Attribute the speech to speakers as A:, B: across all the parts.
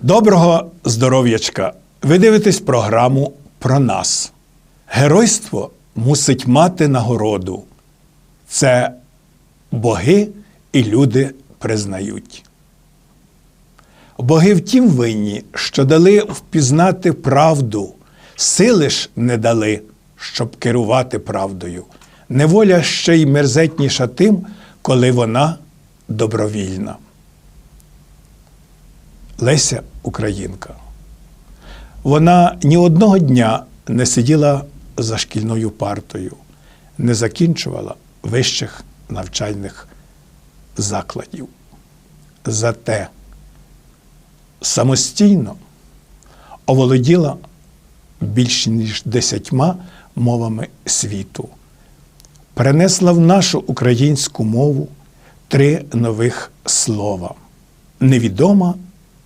A: Доброго здоров'ячка! Ви дивитесь програму про нас. Геройство мусить мати нагороду. Це боги і люди признають. Боги втім винні, що дали впізнати правду, сили ж не дали, щоб керувати правдою. Неволя ще й мерзетніша тим, коли вона добровільна. Леся Українка. Вона ні одного дня не сиділа за шкільною партою, не закінчувала вищих навчальних закладів. Зате самостійно оволоділа більш ніж десятьма мовами світу, перенесла в нашу українську мову три нових слова. Невідома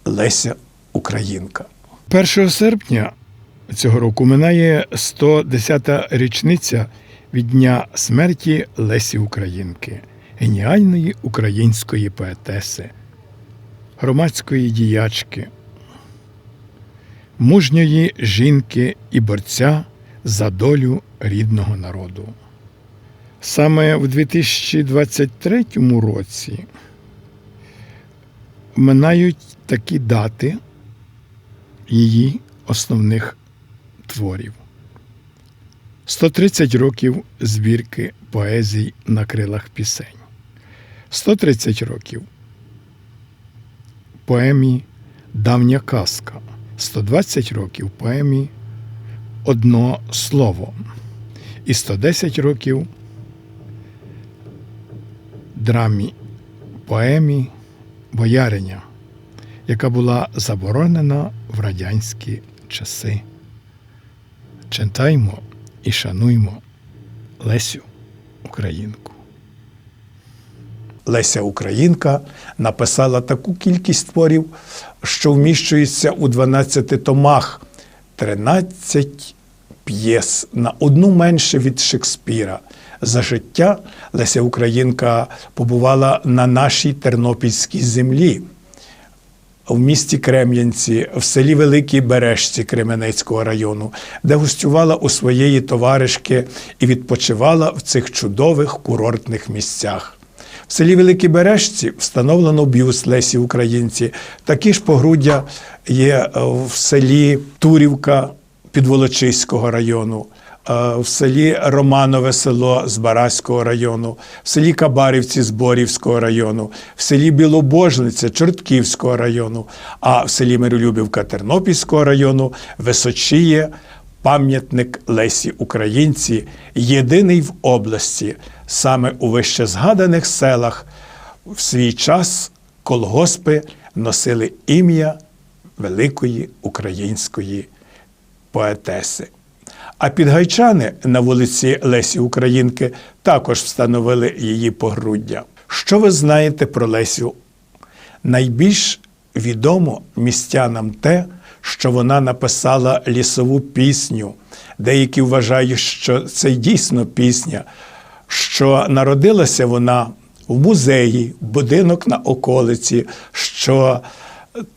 A: Леся Українка.
B: 1 серпня цього року минає 110-та річниця від дня смерті Лесі Українки, геніальної української поетеси, громадської діячки, мужньої жінки і борця за долю рідного народу. Саме в 2023 році минають такі дати її основних творів. 130 років збірки поезій на крилах пісень. 130 років поемі Давня казка. 120 років поемі Одно слово. І 110 років драмі поемі Бояриня, яка була заборонена в радянські часи. Читаймо і шануймо Лесю Українку.
A: Леся Українка написала таку кількість творів, що вміщується у 12 томах, 13 п'єс на одну менше від Шекспіра. За життя Леся Українка побувала на нашій тернопільській землі. В місті Крем'янці, в селі Великій Бережці Кременецького району, де гостювала у своєї товаришки і відпочивала в цих чудових курортних місцях. Селі Великій Бережці встановлено бюст Лесі Українці. Такі ж погруддя є е, в селі Турівка Підволочиського району, е, в селі Романове село з Бараського району, в селі Кабарівці з Борівського району, в селі Білобожниця Чортківського району, а в селі Миролюбівка Тернопільського району височіє пам'ятник Лесі Українці, єдиний в області, саме у вищезгаданих селах в свій час колгоспи носили ім'я великої української поетеси. А підгайчани на вулиці Лесі Українки також встановили її погруддя. Що ви знаєте про Лесю? Найбільш відомо містянам те, що вона написала лісову пісню. Деякі вважають, що це дійсно пісня, що народилася вона в музеї, будинок на околиці, що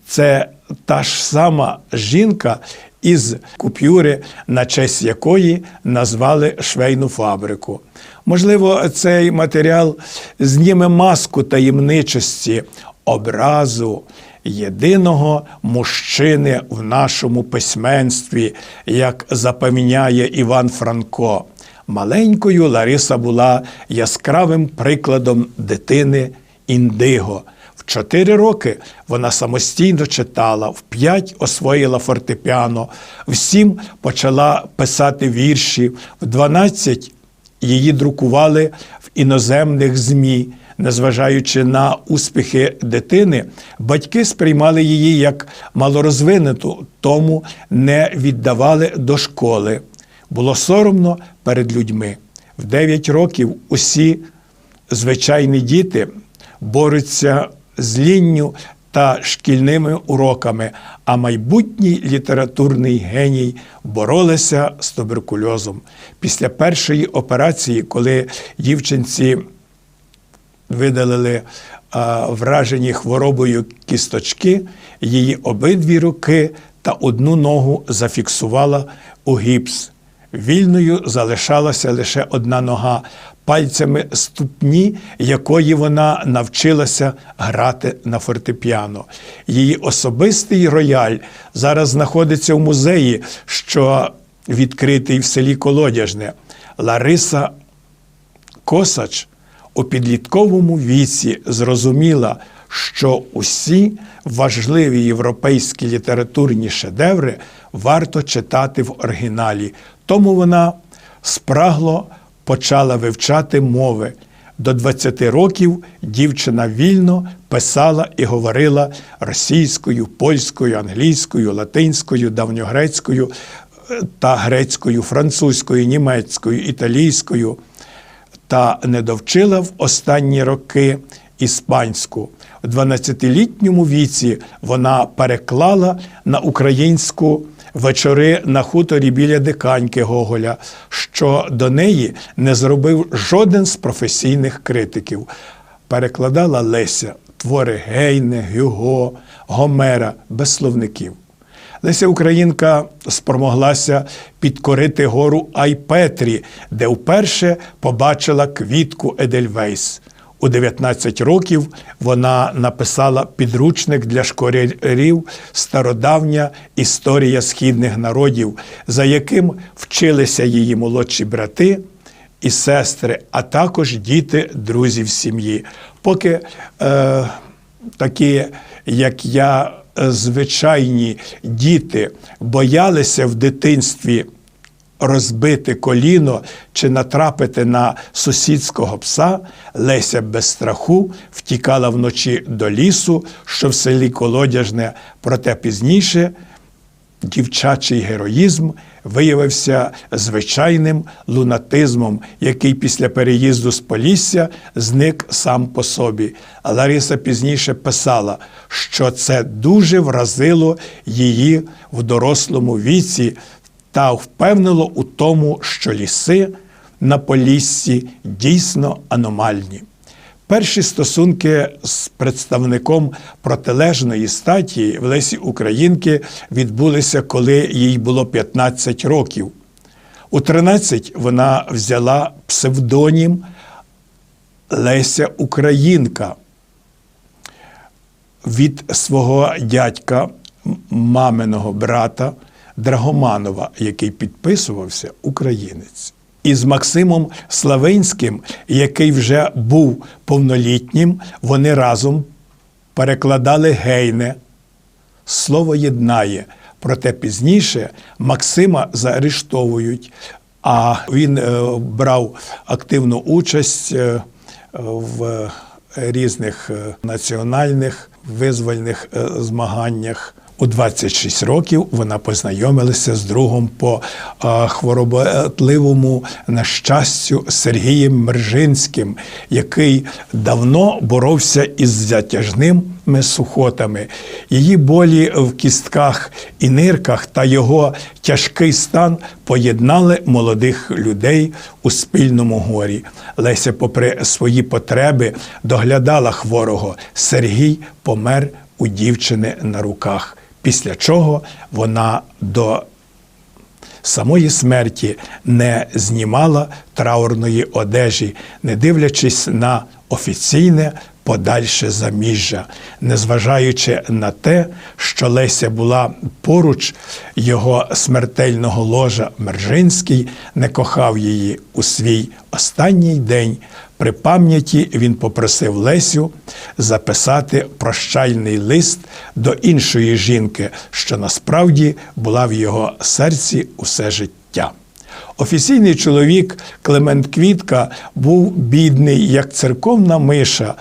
A: це та ж сама жінка із купюри, на честь якої назвали швейну фабрику. Можливо, цей матеріал зніме маску таємничості, образу єдиного мужчини в нашому письменстві, як запевняє Іван Франко. Маленькою Лариса була яскравим прикладом дитини індиго. В чотири роки вона самостійно читала, в п'ять освоїла фортепіано, в сім почала писати вірші, в дванадцять її друкували в іноземних ЗМІ. Незважаючи на успіхи дитини, батьки сприймали її як малорозвинуту, тому не віддавали до школи. Було соромно перед людьми. В 9 років усі звичайні діти борються з лінню та шкільними уроками, а майбутній літературний геній боролися з туберкульозом. Після першої операції, коли дівчинці видалили а, вражені хворобою кісточки, її обидві руки та одну ногу зафіксувала у гіпс. Вільною залишалася лише одна нога, пальцями ступні, якої вона навчилася грати на фортепіано. Її особистий рояль зараз знаходиться в музеї, що відкритий в селі Колодяжне. Лариса Косач у підлітковому віці зрозуміла, що усі важливі європейські літературні шедеври варто читати в оригіналі. Тому вона спрагло почала вивчати мови. До 20 років дівчина вільно писала і говорила російською, польською, англійською, латинською, давньогрецькою е, та грецькою, французькою, німецькою, італійською та не довчила в останні роки іспанську. У 12-літньому віці вона переклала на українську вечори на хуторі біля диканьки Гоголя, що до неї не зробив жоден з професійних критиків. Перекладала Леся твори Гейне, Гюго, Гомера без словників. Леся Українка спромоглася підкорити гору Айпетрі, де вперше побачила квітку Едельвейс. У 19 років вона написала підручник для школярів Стародавня історія східних народів, за яким вчилися її молодші брати і сестри, а також діти друзів сім'ї. Поки е, такі, як я, звичайні діти боялися в дитинстві розбити коліно чи натрапити на сусідського пса, Леся без страху втікала вночі до лісу, що в селі Колодяжне, проте пізніше дівчачий героїзм виявився звичайним лунатизмом, який після переїзду з Полісся зник сам по собі. Лариса пізніше писала, що це дуже вразило її в дорослому віці та впевнило у тому, що ліси на Поліссі дійсно аномальні. Перші стосунки з представником протилежної статі в Лесі Українки відбулися, коли їй було 15 років. У 13 вона взяла псевдонім Леся Українка від свого дядька, маминого брата Драгоманова, який підписувався українець. І з Максимом Славинським, який вже був повнолітнім, вони разом перекладали гейне. Слово єднає. Проте пізніше Максима заарештовують, а він е, брав активну участь е, в різних е, національних визвольних змаганнях. У 26 років вона познайомилася з другом по е, хворобливому нещастю Сергієм Мержинським, який давно боровся із затяжними сухотами. Її болі в кістках і нирках та його тяжкий стан поєднали молодих людей у спільному горі. Леся, попри свої потреби, доглядала хворого. Сергій помер у дівчини на руках, після чого вона до самої смерті не знімала траурної одежі, не дивлячись на офіційне подальше заміжжя, незважаючи на те, що Леся була поруч його смертельного ложа Мержинський не кохав її у свій останній день. При пам'яті він попросив Лесю записати прощальний лист до іншої жінки, що насправді була в його серці усе життя. Офіційний чоловік Климент Квітка був бідний, як церковна миша,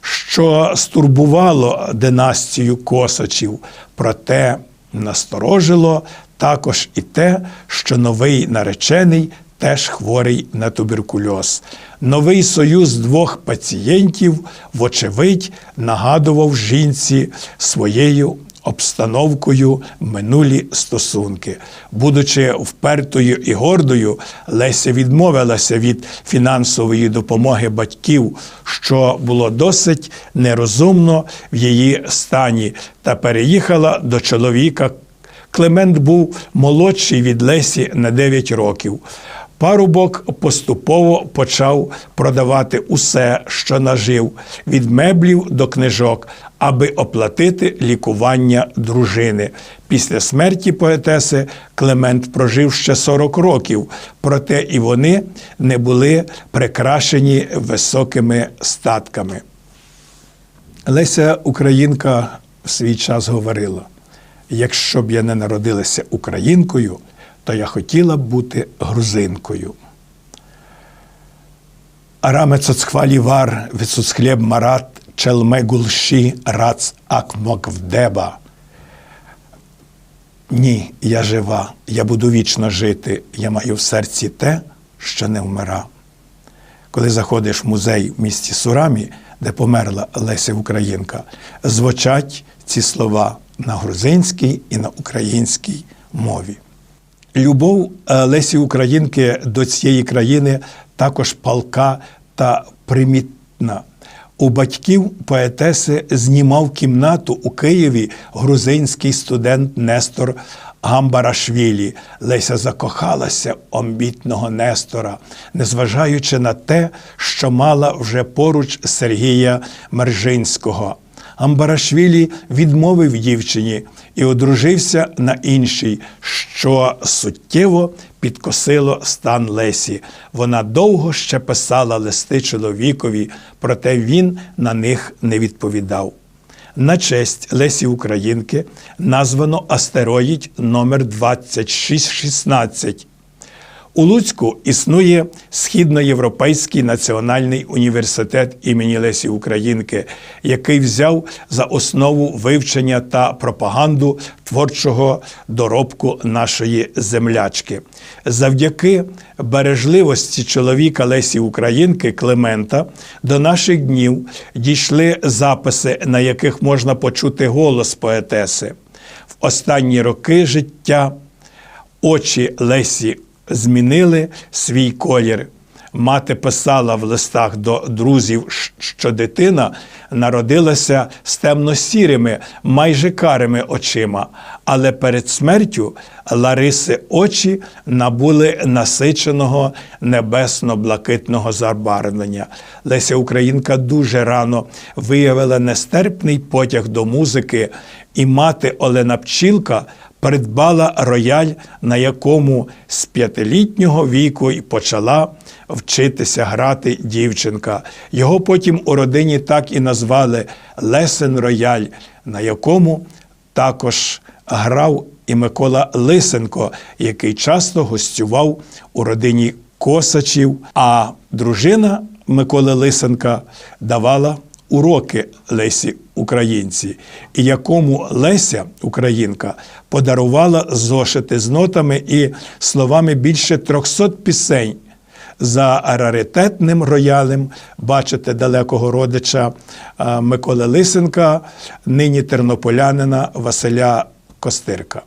A: що стурбувало династію косачів, проте насторожило також і те, що новий наречений теж хворий на туберкульоз. Новий союз двох пацієнтів, вочевидь, нагадував жінці своєю обстановкою минулі стосунки. Будучи впертою і гордою, Леся відмовилася від фінансової допомоги батьків, що було досить нерозумно в її стані, та переїхала до чоловіка. Климент був молодший від Лесі на 9 років. Парубок поступово почав продавати усе, що нажив, від меблів до книжок, аби оплатити лікування дружини. Після смерті поетеси Климент прожив ще 40 років, проте і вони не були прикрашені високими статками. Леся Українка в свій час говорила: якщо б я не народилася українкою, то я хотіла б бути грузинкою. Араме цоцхвалі вар, вицуцхлєб марат, челме гулші, рац акмоквдеба. Ні, я жива, я буду вічно жити, я маю в серці те, що не вмира. Коли заходиш в музей в місті Сурамі, де померла Леся Українка, звучать ці слова на грузинській і на українській мові. Любов е, Лесі Українки до цієї країни також палка та примітна. У батьків поетеси знімав кімнату у Києві грузинський студент Нестор Гамбарашвілі. Леся закохалася амбітного Нестора, незважаючи на те, що мала вже поруч Сергія Мержинського. Амбарашвілі відмовив дівчині і одружився на іншій, що суттєво підкосило стан Лесі. Вона довго ще писала листи чоловікові, проте він на них не відповідав. На честь Лесі Українки названо астероїд номер 2616. У Луцьку існує Східноєвропейський національний університет імені Лесі Українки, який взяв за основу вивчення та пропаганду творчого доробку нашої землячки. Завдяки бережливості чоловіка Лесі Українки Климента до наших днів дійшли записи, на яких можна почути голос поетеси. В останні роки життя очі Лесі змінили свій колір. Мати писала в листах до друзів, що дитина народилася з темно-сірими, майже карими очима, але перед смертю Лариси очі набули насиченого небесно-блакитного забарвлення. Леся Українка дуже рано виявила нестерпний потяг до музики, і мати Олена Пчілка придбала рояль, на якому з п'ятилітнього віку й почала вчитися грати дівчинка. Його потім у родині так і назвали Лесен Рояль, на якому також грав і Микола Лисенко, який часто гостював у родині Косачів. А дружина Миколи Лисенка давала уроки Лесі Українці, і якому Леся Українка подарувала зошити з нотами і словами більше 300 пісень. За раритетним роялем бачите далекого родича Миколи Лисенка, нині тернополянина Василя Костирка.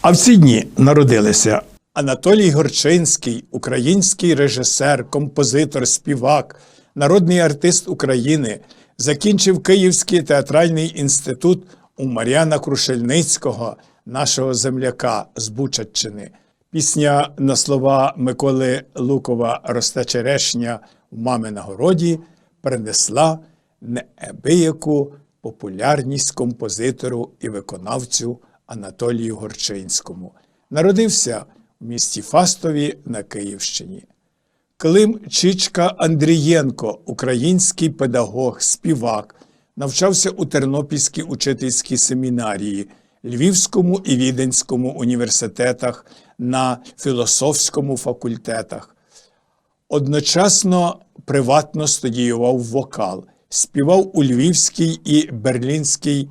A: А в ці дні народилися Анатолій Горчинський, український режисер, композитор, співак, народний артист України, закінчив Київський театральний інститут у Мар'яна Крушельницького, нашого земляка з Бучаччини. Пісня на слова Миколи Лукова Росте черешня в мами на городі принесла неабияку популярність композитору і виконавцю Анатолію Горчинському. Народився місті Фастові на Київщині. Клим Чичка Андрієнко, український педагог, співак, навчався у Тернопільській учительській семінарії, Львівському і Віденському університетах, на філософському факультетах. Одночасно приватно студіював вокал, співав у Львівській і Берлінській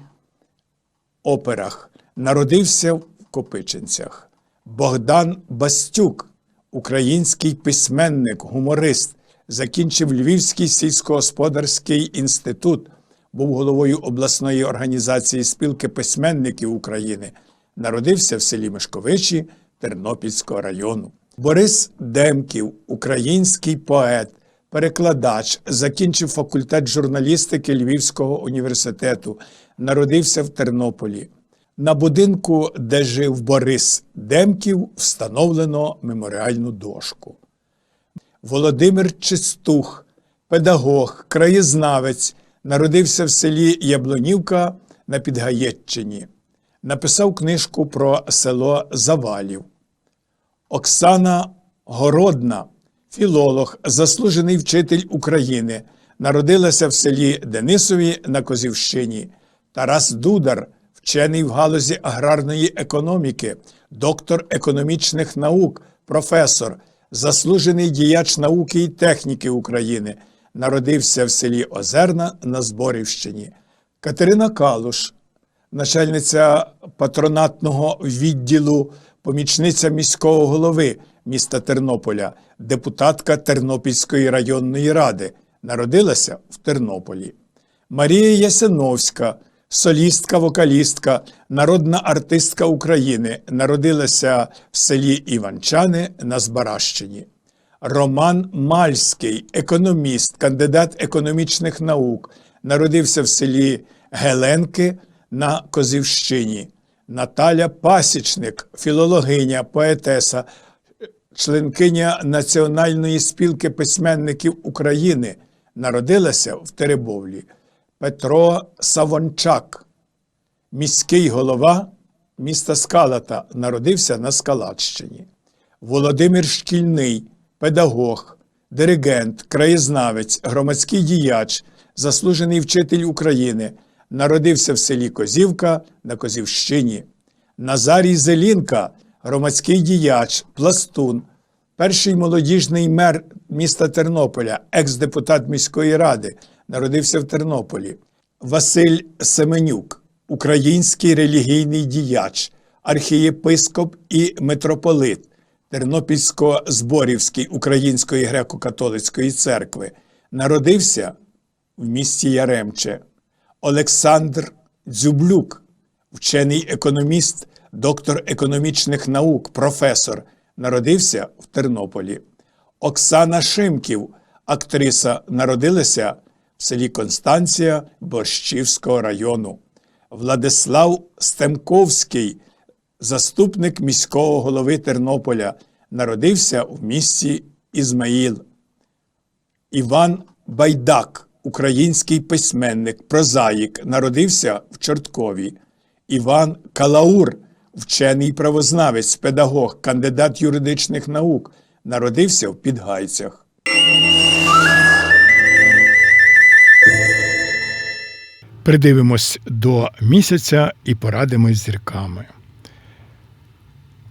A: операх, народився в Копичинцях. Богдан Бастюк, український письменник, гуморист, закінчив Львівський сільськогосподарський інститут, був головою обласної організації спілки письменників України. Народився в селі Мишковичі Тернопільського району. Борис Демків, український поет, перекладач, закінчив факультет журналістики Львівського університету, народився в Тернополі. На будинку, де жив Борис Демків, встановлено меморіальну дошку. Володимир Чистух, педагог, краєзнавець, народився в селі Яблонівка на Підгаєччині. Написав книжку про село Завалів. Оксана Городна, філолог, заслужений вчитель України, народилася в селі Денисові на Козівщині. Тарас Дудар, вчений в галузі аграрної економіки, доктор економічних наук, професор, заслужений діяч науки і техніки України, народився в селі Озерна на Зборівщині. Катерина Калуш, начальниця патронатного відділу, помічниця міського голови міста Тернополя, депутатка Тернопільської районної ради, народилася в Тернополі. Марія Ясиновська, солістка, вокалістка, народна артистка України, народилася в селі Іванчани на Збаращині. Роман Мальський, економіст, кандидат економічних наук, народився в селі Геленки на Козівщині. Наталя Пасічник, філологиня, поетеса, членкиня Національної спілки письменників України, народилася в Теребовлі. Петро Савончак, міський голова міста Скалата, народився на Скалатщині. Володимир Шкільний, педагог, диригент, краєзнавець, громадський діяч, заслужений вчитель України, народився в селі Козівка на Козівщині. Назарій Зелінка, громадський діяч, пластун, перший молодіжний мер міста Тернополя, екс-депутат міської ради, народився в Тернополі. Василь Семенюк, український релігійний діяч, архієпископ і митрополит Тернопільсько-Зборівський Української греко-католицької церкви, народився в місті Яремче. Олександр Дзюблюк, вчений економіст, доктор економічних наук, професор, народився в Тернополі. Оксана Шимків, актриса, народилася в селі Констанція Борщівського району. Владислав Стемковський, заступник міського голови Тернополя, народився в місті Ізмаїл. Іван Байдак, український письменник, прозаїк, народився в Чорткові. Іван Калаур, вчений правознавець, педагог, кандидат юридичних наук, народився в Підгайцях.
B: Придивимось до місяця і порадимось зірками.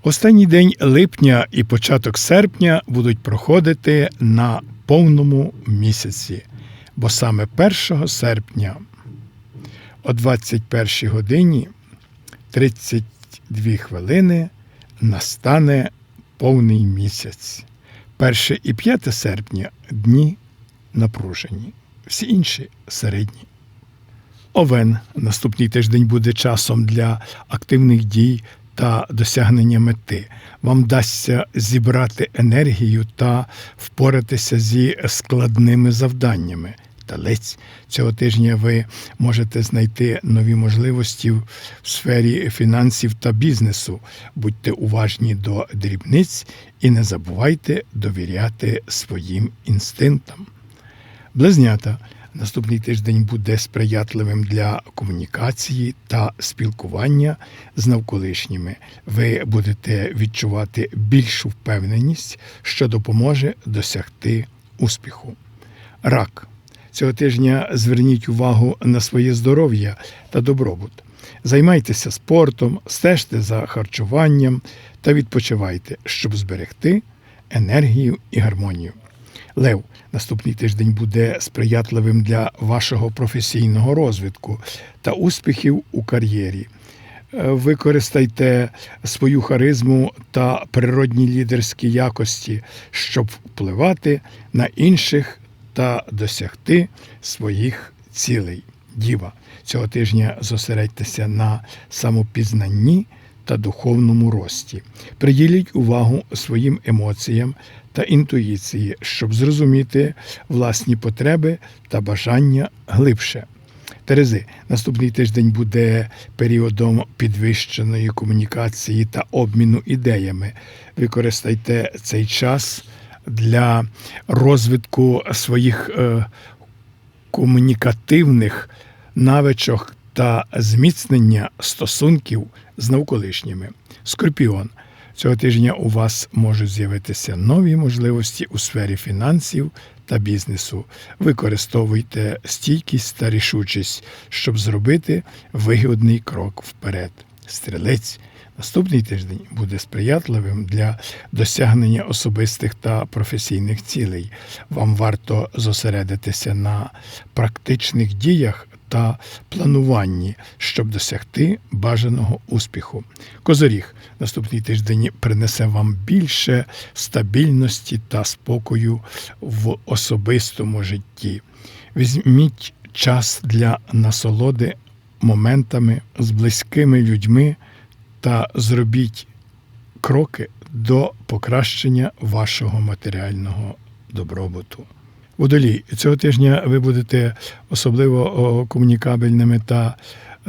B: Останній день липня і початок серпня будуть проходити на повному місяці, бо саме 1 серпня о 21 годині 32 хвилини настане повний місяць. 1 і 5 серпня дні напружені, всі інші середні. Овен наступний тиждень буде часом для активних дій та досягнення мети. Вам вдасться зібрати енергію та впоратися зі складними завданнями. Талець цього тижня ви можете знайти нові можливості в сфері фінансів та бізнесу. Будьте уважні до дрібниць і не забувайте довіряти своїм інстинктам. Близнята. Наступний тиждень буде сприятливим для комунікації та спілкування з навколишніми. Ви будете відчувати більшу впевненість, що допоможе досягти успіху. Рак. Цього тижня зверніть увагу на своє здоров'я та добробут. Займайтеся спортом, стежте за харчуванням та відпочивайте, щоб зберегти енергію і гармонію. Лев, наступний тиждень буде сприятливим для вашого професійного розвитку та успіхів у кар'єрі.
A: Е, Використайте свою харизму та природні лідерські якості, щоб впливати на інших та досягти своїх цілей. Діва, цього тижня зосередьтеся на самопізнанні та духовному рості. Приділіть увагу своїм емоціям та інтуїції, щоб зрозуміти власні потреби та бажання глибше. Терези, наступний тиждень буде періодом підвищеної комунікації та обміну ідеями. Використайте цей час для розвитку своїх е, комунікативних навичок та зміцнення стосунків з навколишніми. Скорпіон. Цього тижня у вас можуть з'явитися нові можливості у сфері фінансів та бізнесу. Використовуйте стійкість та рішучість, щоб зробити вигідний крок вперед. Стрілець. Наступний тиждень буде сприятливим для досягнення особистих та професійних цілей. Вам варто зосередитися на практичних діях та плануванні, щоб досягти бажаного успіху. Козоріг наступний тиждень принесе вам більше стабільності та спокою в особистому житті. Візьміть час для насолоди моментами з близькими людьми та зробіть кроки до покращення вашого матеріального добробуту. Водолій, цього тижня ви будете особливо комунікабельними та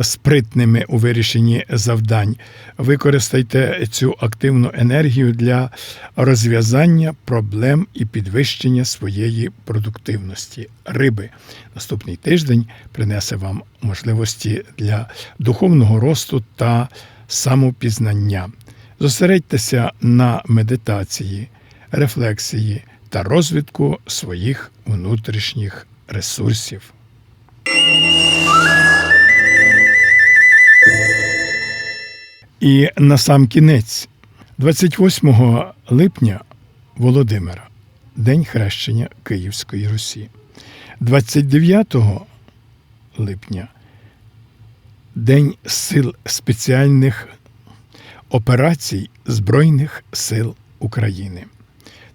A: спритними у вирішенні завдань. Використайте цю активну енергію для розв'язання проблем і підвищення своєї продуктивності. Риби. Наступний тиждень принесе вам можливості для духовного росту та самопізнання. Зосередьтеся на медитації, рефлексії та розвитку своїх внутрішніх ресурсів. І на сам кінець, 28 липня Володимира, День хрещення Київської Русі. 29 липня День сил спеціальних операцій Збройних сил України.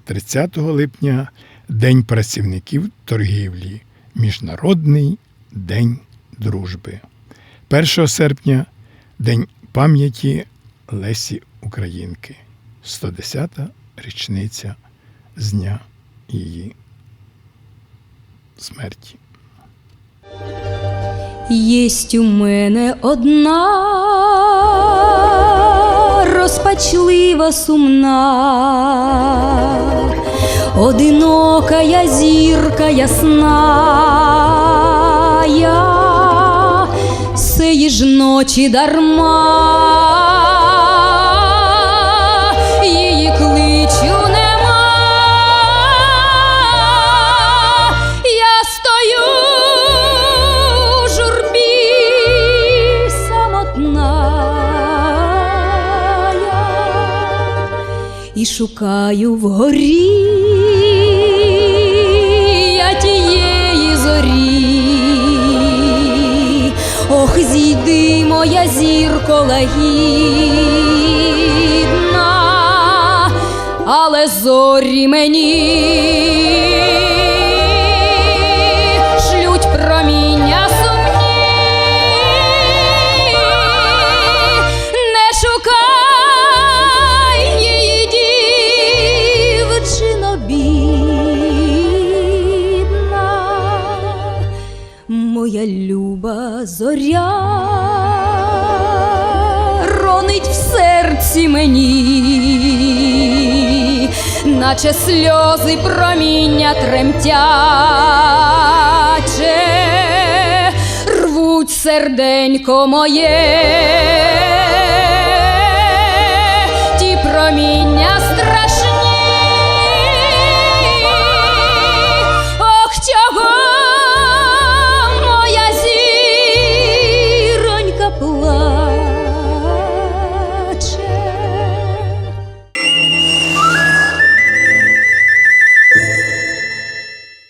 A: 30 липня День працівників торгівлі, Міжнародний день дружби. 1 серпня День пам'яті Лесі Українки. 110-та річниця з дня її смерті.
C: Єсть у мене одна розпачлива сумна, одинокая зірка ясна, я сеї ж ночі дарма, шукаю вгорі я тієї зорі. Ох, зійди, моя зірко лагідна, але зорі мені моя люба зоря ронить в серці мені, наче сльози проміння тремтяче, рвуть серденько моє, ті проміння.